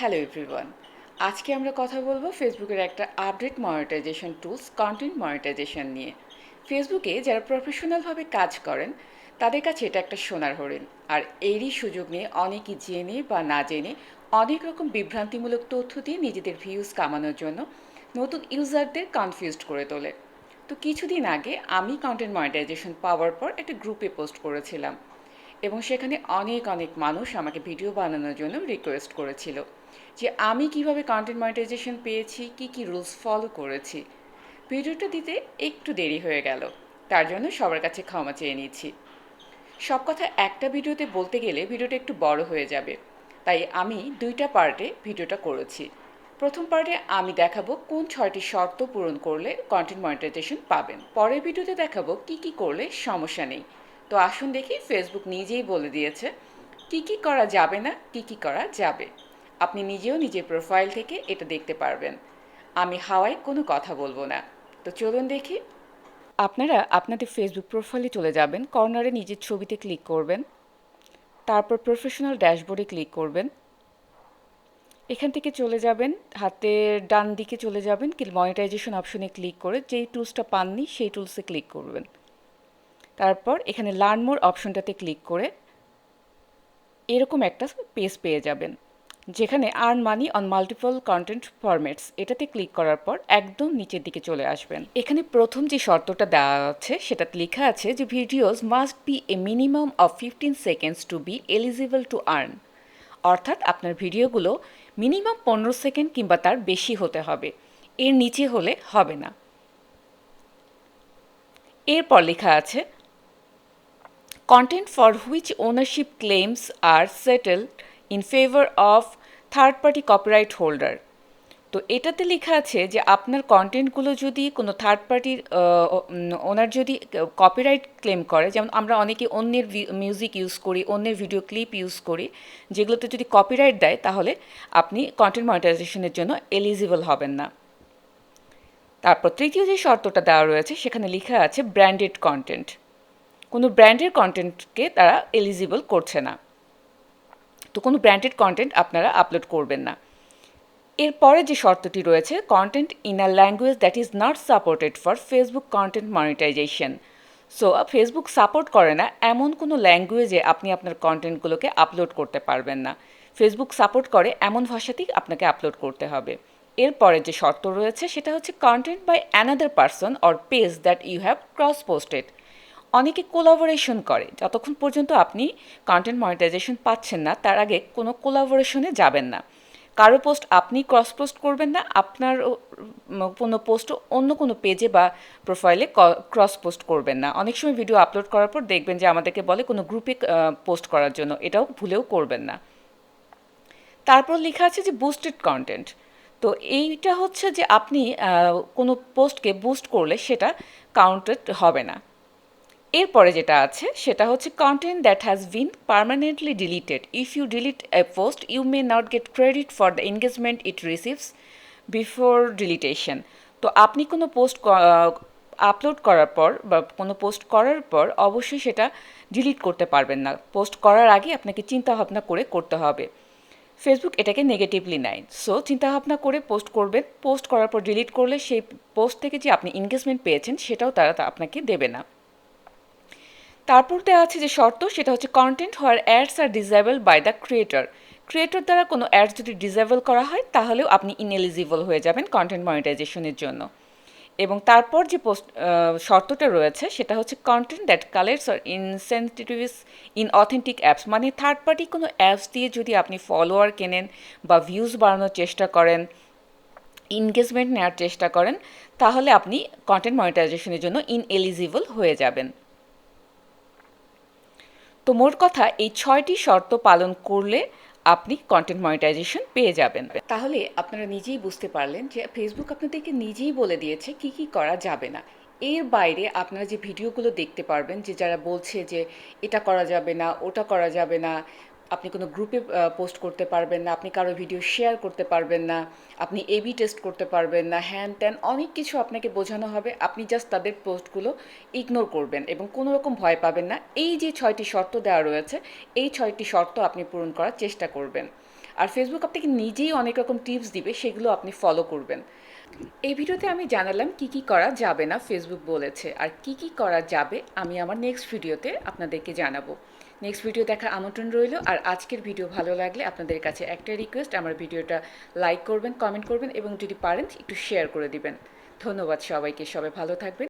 Hello everyone আজকে আমরা কথা বলব ফেসবুকের একটা update monetization tools content monetization নিয়ে। ফেসবুকে যারা প্রফেশনালভাবে কাজ করেন, তাদের কাছে এটা একটা সোনার হরিণ। আর এরই সুযোগ নিয়ে অনেকেই জেনে বা না জেনে অনেক রকম বিভ্রান্তিমূলক তথ্য দিয়ে নিজেদের ভিউজ কামানোর জন্য নতুন ইউজারদের কনফিউজড করে তোলে। তো কিছুদিন আগে আমি কন্টেন্ট মনিটাইজেশন পাওয়ার পর একটা গ্রুপে পোস্ট করেছিলাম। এবং সেখানে অনেক অনেক মানুষ আমাকে ভিডিও বানানোর জন্য রিকোয়েস্ট করেছিল যে আমি কীভাবে কন্টেন্ট মনিটাইজেশন পেয়েছি, কি কি রুলস ফলো করেছি। ভিডিওটা দিতে একটু দেরি হয়ে গেল, তার জন্য সবার কাছে ক্ষমা চেয়ে নিচ্ছি। সব কথা একটা ভিডিওতে বলতে গেলে ভিডিওটা একটু বড় হয়ে যাবে, তাই আমি দুইটা পার্টে ভিডিওটা করেছি। প্রথম পার্টে আমি দেখাবো কোন ছয়টি শর্ত পূরণ করলে কন্টেন্ট মনিটাইজেশন পাবেন, পরের ভিডিওতে দেখাবো কি কি করলে সমস্যা নেই। তো আসুন দেখি ফেসবুক নিজেই বলে দিয়েছে, কি কি করা যাবে না, কি কি করা যাবে। আপনি নিজেও নিজের প্রোফাইল থেকে এটা দেখতে পারবেন। আমি হাওয়ায় কোনো কথা বলব না। তো চলুন দেখি। আপনারা আপনাদের ফেসবুক প্রোফাইলে চলে যাবেন কর্নারে নিজের ছবিতে ক্লিক করবেন, তারপর প্রফেশনাল ড্যাশবোর্ডে ক্লিক করবেন। এখান থেকে চলে যাবেন, হাতের ডান দিকে চলে যাবেন কি মনিটাইজেশন অপশনে ক্লিক করে যেই টুলসটা পাননি, সেই টুলসে ক্লিক করবেন। তারপর এখানে লার্ন মোর অপশনটাতে ক্লিক করে এরকম একটা পেজ পেয়ে যাবেন, যেখানে earn money on multiple content formats এটাতে ক্লিক করার পর একদম নিচের দিকে চলে আসবেন। এখানে প্রথম যে শর্তটা দেওয়া আছে, সেটাতে লেখা আছে যে videos must be a minimum of fifteen seconds to be eligible to earn অর্থাৎ আপনার ভিডিওগুলো মিনিমাম পনেরো সেকেন্ড কিংবা তার বেশি হতে হবে। এর নিচে হলে হবে না। এরপর লেখা আছে content for which ownership claims are settled in favor of third party copyright holder তো এটাতে লেখা আছে যে আপনার কন্টেন্টগুলো যদি কোনো থার্ড পার্টির ওনার যদি কপিরাইট ক্লেম করে, যেমন আমরা অনেকে অন্যের মিউজিক ইউজ করি, অন্যের ভিডিও ক্লিপ ইউজ করি, যেগুলোতে যদি কপিরাইট দেয়, তাহলে আপনি কন্টেন্ট মনিটাইজেশনের জন্য এলিজিবল হবেন না। তারপর তৃতীয় যে শর্তটা দেওয়া রয়েছে, সেখানে লেখা আছে ব্র্যান্ডেড কন্টেন্ট কোনো ব্র্যান্ডের কন্টেন্টকে তারা এলিজিবল করছে না। তো কোনো ব্র্যান্ডেড কন্টেন্ট আপনারা আপলোড করবেন না। এরপরে যে শর্তটি রয়েছে content in a language that is not supported for Facebook content monetization so Facebook support করে না, এমন কোনো ল্যাঙ্গুয়েজে আপনি আপনার কন্টেন্টগুলোকে আপলোড করতে পারবেন না। ফেসবুক সাপোর্ট করে, এমন ভাষাতেই আপনাকে আপলোড করতে হবে। এরপরে যে শর্ত রয়েছে, সেটা হচ্ছে content by another person or page that you have cross posted অনেকে কোলাবোরেশন করে। যতক্ষণ পর্যন্ত আপনি কন্টেন্ট মনিটাইজেশন পাচ্ছেন না, তার আগে কোনো কোলাবোরেশনে যাবেন না। কারও পোস্ট আপনি ক্রস পোস্ট করবেন না, আপনার কোনো পোস্ট অন্য কোনো পেজে বা প্রোফাইলে ক্রস পোস্ট করবেন না। অনেক সময় ভিডিও আপলোড করার পর দেখবেন যে আমাদেরকে বলে কোনো গ্রুপে পোস্ট করার জন্য। এটাও ভুলেও করবেন না। তারপর লেখা আছে যে বুস্টেড কন্টেন্ট তো এইটা হচ্ছে যে আপনি কোনো পোস্টকে বুস্ট করলে সেটা কাউন্টেড হবে না। এরপরে যেটা আছে, সেটা হচ্ছে content that has been permanently deleted if you delete a post you may not get credit for the engagement it receives before deletion তো আপনি কোনো পোস্ট আপলোড করার পর বা কোনো পোস্ট করার পর অবশ্যই সেটা ডিলিট করতে পারবেন না। পোস্ট করার আগে আপনাকে চিন্তা ভাবনা করে করতে হবে। ফেসবুক এটাকে নেগেটিভলি নেয়। সো চিন্তাভাবনা করে পোস্ট করবেন। পোস্ট করার পর ডিলিট করলে সেই পোস্ট থেকে যে আপনি এনগেজমেন্ট পেয়েছেন, সেটাও তারা আপনাকে দেবে না। তারপর দেওয়া আছে যে শর্ত, সেটা হচ্ছে content where ads are disabled by the creator creator দ্বারা কোনো অ্যাডস যদি ডিজেবল করা হয়, তাহলেও আপনি ইনএলিজিবল হয়ে যাবেন কন্টেন্ট মনিটাইজেশনের জন্য। এবং তারপর যে পোস্ট শর্তটা রয়েছে, সেটা হচ্ছে content that collects or incentives in authentic apps মানে থার্ড পার্টি কোনো অ্যাপস দিয়ে যদি আপনি ফলোয়ার কেনেন বা ভিউজ বাড়ানোর চেষ্টা করেন ইনগেজমেন্ট নেওয়ার চেষ্টা করেন, তাহলে আপনি কন্টেন্ট মনিটাইজেশনের জন্য ইনএলিজিবল হয়ে যাবেন। তো মোট কথা, এই ছয়টি শর্ত পালন করলে আপনি কন্টেন্ট মনিটাইজেশন পেয়ে যাবেন। তাহলে আপনারা নিজেই বুঝতে পারলেন যে ফেসবুক আপনাদেরকে নিজেই বলে দিয়েছে কি কি করা যাবে না। এর বাইরে আপনারা যে ভিডিওগুলো দেখতে পারবেন যে যারা বলছে যে এটা করা যাবে না, ওটা করা যাবে না আপনি কোনো গ্রুপে পোস্ট করতে পারবেন না, আপনি কারও ভিডিও শেয়ার করতে পারবেন না, আপনি এবি টেস্ট করতে পারবেন না হ্যান ত্যান অনেক কিছু আপনাকে বোঝানো হবে, আপনি জাস্ট তাদের পোস্টগুলো ইগনোর করবেন এবং কোনো রকম ভয় পাবেন না। এই যে ছয়টি শর্ত দেওয়া রয়েছে, এই ছয়টি শর্ত আপনি পূরণ করার চেষ্টা করবেন। আর ফেসবুক আপনাকে নিজেই অনেক রকম টিপস দিবে, সেগুলো আপনি ফলো করবেন। এই ভিডিওতে আমি জানালাম কি কি করা যাবে না ফেসবুক বলেছে, আর কি কি করা যাবে আমি আমার নেক্সট ভিডিওতে আপনাদেরকে জানাব। নেক্সট ভিডিও দেখার আমন্ত্রণ রইল। আর আজকের ভিডিও ভালো লাগলে আপনাদের কাছে একটা রিকোয়েস্ট আমার ভিডিওটা লাইক করবেন কমেন্ট করবেন এবং যদি পারেন, একটু শেয়ার করে দিবেন। ধন্যবাদ সবাইকে, সবাই ভালো থাকবেন।